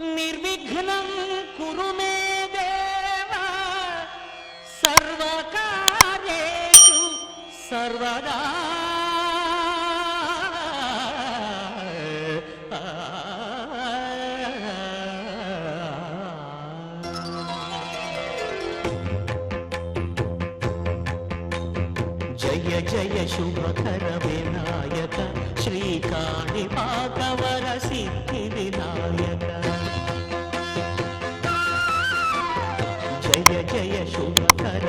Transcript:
నిర్విఘ్నం కురు మే దేవ. సర్వకార్యేషు సర్వదా. జయ జయ శుభకర వినాయక శ్రీకాణి పాకవర సిద్ధి. జయ జయ శుభకర వినాయక